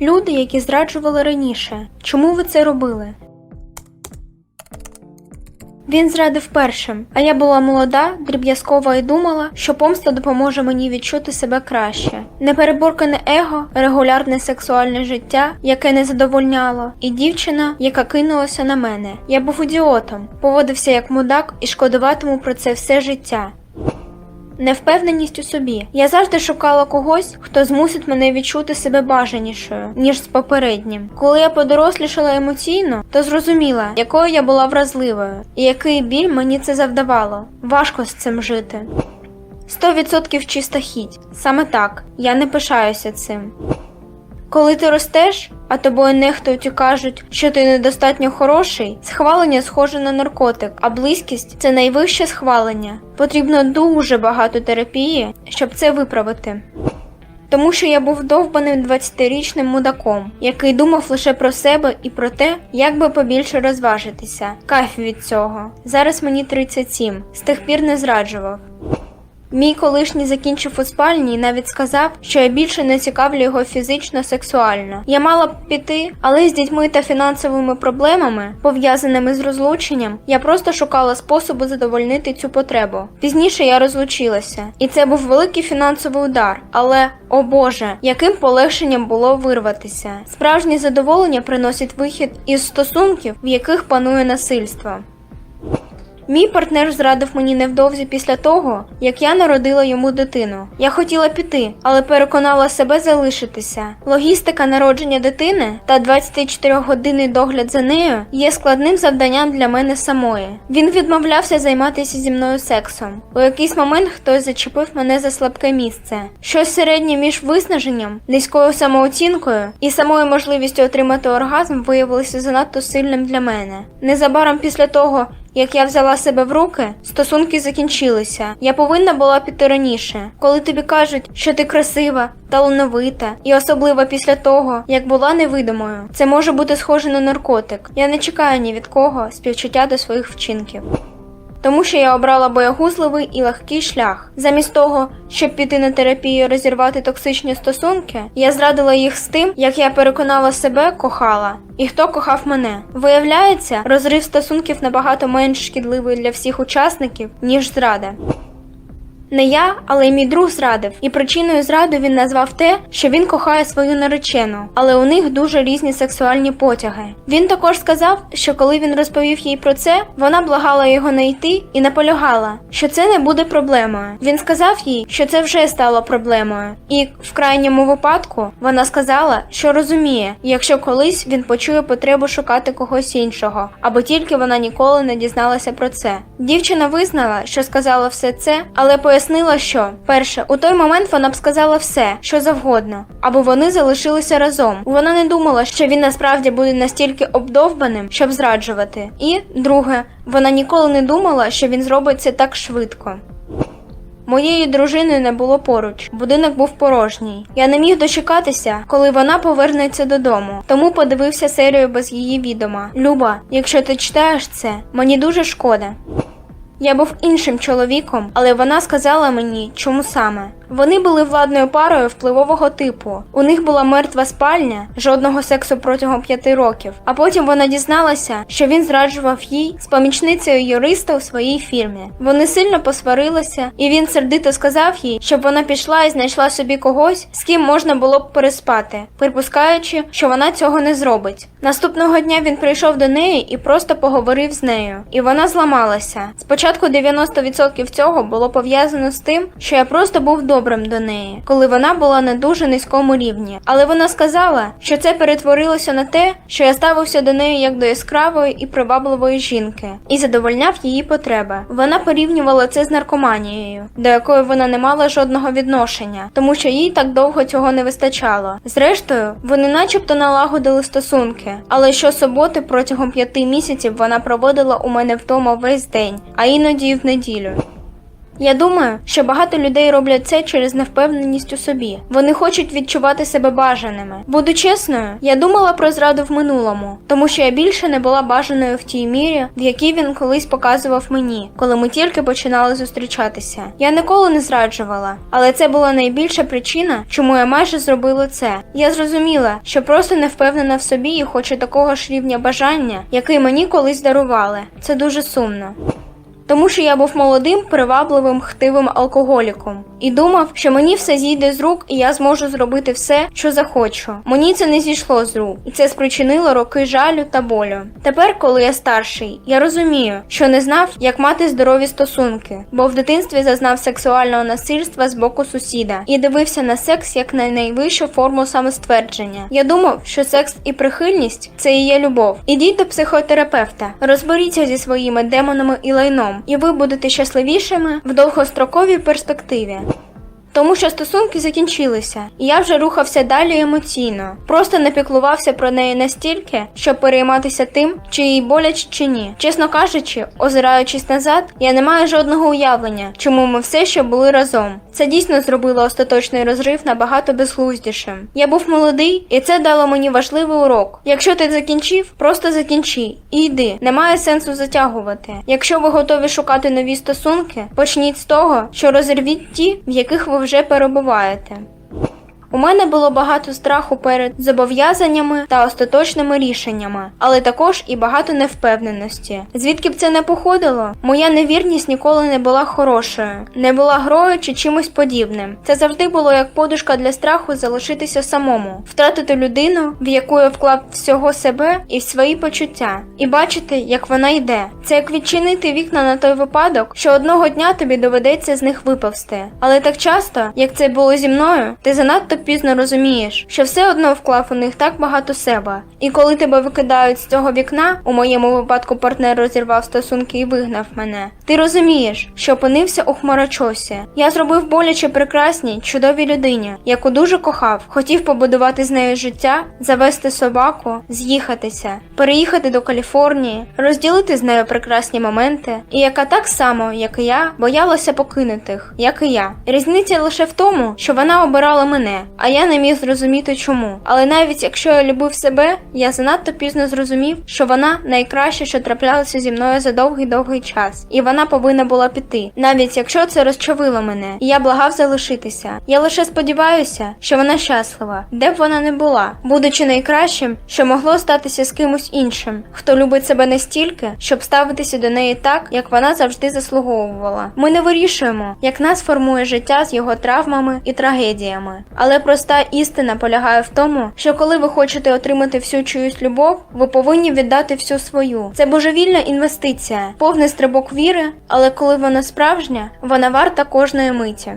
Люди, які зраджували раніше. Чому ви це робили? Він зрадив першим, а я була молода, дріб'язкова і думала, що помста допоможе мені відчути себе краще. Непереборкане его, регулярне сексуальне життя, яке не задовольняло, і дівчина, яка кинулася на мене. Я був ідіотом, поводився як мудак і шкодуватиму про це все життя. Невпевненість у собі. Я завжди шукала когось, хто змусить мене відчути себе бажанішою, ніж з попереднім. Коли я подорослішала емоційно, то зрозуміла, якою я була вразливою, і який біль мені це завдавало. Важко з цим жити. 100% чиста хіть. Саме так. Я не пишаюся цим. Коли ти ростеш, а тобою нехтують і кажуть, що ти недостатньо хороший, схвалення схоже на наркотик, а близькість це найвище схвалення. Потрібно дуже багато терапії, щоб це виправити. Тому що я був довбаним 20-річним мудаком, який думав лише про себе і про те, як би побільше розважитися. Кайф від цього. Зараз мені 37, з тих пір не зраджував. Мій колишній закінчив у спальні і навіть сказав, що я більше не цікавлю його фізично сексуально. Я мала б піти, але з дітьми та фінансовими проблемами, пов'язаними з розлученням, я просто шукала способу задовольнити цю потребу. Пізніше я розлучилася, і це був великий фінансовий удар. Але, о Боже, яким полегшенням було вирватися. Справжнє задоволення приносить вихід із стосунків, в яких панує насильство. Мій партнер зрадив мені невдовзі після того, як я народила йому дитину. Я хотіла піти, але переконала себе залишитися. Логістика народження дитини та 24-годинний догляд за нею є складним завданням для мене самої. Він відмовлявся займатися зі мною сексом. У якийсь момент хтось зачепив мене за слабке місце. Щось середнє між виснаженням, низькою самооцінкою і самою можливістю отримати оргазм виявилося занадто сильним для мене. Незабаром після того, як я взяла себе в руки, стосунки закінчилися. Я повинна була піти раніше, коли тобі кажуть, що ти красива, талановита, і особливо після того, як була невидимою. Це може бути схоже на наркотик. Я не чекаю ні від кого співчуття до своїх вчинків. Тому що я обрала боягузливий і легкий шлях. Замість того, щоб піти на терапію і розірвати токсичні стосунки, я зрадила їх з тим, як я переконала себе, кохала, і хто кохав мене. Виявляється, розрив стосунків набагато менш шкідливий для всіх учасників, ніж зрада. Не я, але й мій друг зрадив, і причиною зради він назвав те, що він кохає свою наречену, але у них дуже різні сексуальні потяги. Він також сказав, що коли він розповів їй про це, вона благала його не йти і наполягала, що це не буде проблемою. Він сказав їй, що це вже стало проблемою, і в крайньому випадку вона сказала, що розуміє, якщо колись він почує потребу шукати когось іншого, або тільки вона ніколи не дізналася про це. Дівчина визнала, що сказала все це, але пояснила, що перше, у той момент вона б сказала все, що завгодно, або вони залишилися разом. Вона не думала, що він насправді буде настільки обдовбаним, щоб зраджувати. І друге, вона ніколи не думала, що він зробить це так швидко. Моєї дружини не було поруч, будинок був порожній. Я не міг дочекатися, коли вона повернеться додому, тому подивився серію без її відома. Люба, якщо ти читаєш це, мені дуже шкода. Я був іншим чоловіком, але вона сказала мені, чому саме. Вони були владною парою впливового типу. У них була мертва спальня, жодного сексу протягом п'яти років. А потім вона дізналася, що він зраджував їй з помічницею юриста у своїй фірмі. Вони сильно посварилися, і він сердито сказав їй, щоб вона пішла і знайшла собі когось, з ким можна було б переспати, припускаючи, що вона цього не зробить. Наступного дня він прийшов до неї і просто поговорив з нею. І вона зламалася. Спочатку 90% цього було пов'язано з тим, що я просто був добрим до неї, коли вона була на дуже низькому рівні. Але вона сказала, що це перетворилося на те, що я ставився до неї як до яскравої і привабливої жінки, і задовольняв її потреби. Вона порівнювала це з наркоманією, до якої вона не мала жодного відношення, тому що їй так довго цього не вистачало. Зрештою, вони начебто налагодили стосунки, але щосуботи протягом п'яти місяців вона проводила у мене вдома весь день, а іноді й в неділю. Я думаю, що багато людей роблять це через невпевненість у собі. Вони хочуть відчувати себе бажаними. Буду чесною, я думала про зраду в минулому, тому що я більше не була бажаною в тій мірі, в якій він колись показував мені, коли ми тільки починали зустрічатися. Я ніколи не зраджувала, але це була найбільша причина, чому я майже зробила це. Я зрозуміла, що просто не впевнена в собі і хочу такого ж рівня бажання, який мені колись дарували. Це дуже сумно. Тому що я був молодим, привабливим, хтивим алкоголіком і думав, що мені все зійде з рук, і я зможу зробити все, що захочу. Мені це не зійшло з рук, і це спричинило роки жалю та болю. Тепер, коли я старший, я розумію, що не знав, як мати здорові стосунки, бо в дитинстві зазнав сексуального насильства з боку сусіда і дивився на секс як на найвищу форму самоствердження. Я думав, що секс і прихильність це і є любов. Ідіть до психотерапевта, розберіться зі своїми демонами і лайном і ви будете щасливішими в довгостроковій перспективі. Тому що стосунки закінчилися, і я вже рухався далі емоційно, просто не піклувався про неї настільки, щоб перейматися тим, чи їй боляче чи ні. Чесно кажучи, озираючись назад, я не маю жодного уявлення, чому ми все ще були разом. Це дійсно зробило остаточний розрив набагато безглуздішим. Я був молодий, і це дало мені важливий урок. Якщо ти закінчив, просто закінчи і йди. Немає сенсу затягувати. Якщо ви готові шукати нові стосунки, почніть з того, що розірвіть ті, в яких ви вже перебуваєте. У мене було багато страху перед зобов'язаннями та остаточними рішеннями, але також і багато невпевненості. Звідки б це не походило, моя невірність ніколи не була хорошою, не була грою чи чимось подібним. Це завжди було як подушка для страху залишитися самому, втратити людину, в яку я вклав всього себе і свої почуття, і бачити, як вона йде. Це як відчинити вікна на той випадок, що одного дня тобі доведеться з них випавсти. Але так часто, як це було зі мною, ти занадто пізно розумієш, що все одно вклав у них так багато себе. І коли тебе викидають з цього вікна, у моєму випадку партнер розірвав стосунки і вигнав мене. Ти розумієш, що опинився у хмарочосі. Я зробив боляче прекрасній, чудовій людині, яку дуже кохав, хотів побудувати з нею життя, завести собаку, з'їхатися, переїхати до Каліфорнії, розділити з нею прекрасні моменти, і яка так само, як і я, боялася покинутих, як і я. Різниця лише в тому, що вона обирала мене, а я не міг зрозуміти чому. Але навіть якщо я любив себе, я занадто пізно зрозумів, що вона найкраще, що траплялося зі мною за довгий-довгий час, і вона повинна була піти, навіть якщо це розчавило мене, і я благав залишитися. Я лише сподіваюся, що вона щаслива, де б вона не була, будучи найкращим, що могло статися з кимось іншим, хто любить себе настільки, щоб ставитися до неї так, як вона завжди заслуговувала. Ми не вирішуємо, як нас формує життя з його травмами і трагедіями. Проста істина полягає в тому, що коли ви хочете отримати всю чиюсь любов, ви повинні віддати всю свою. Це божевільна інвестиція, повний стрибок віри, але коли вона справжня, вона варта кожної миті.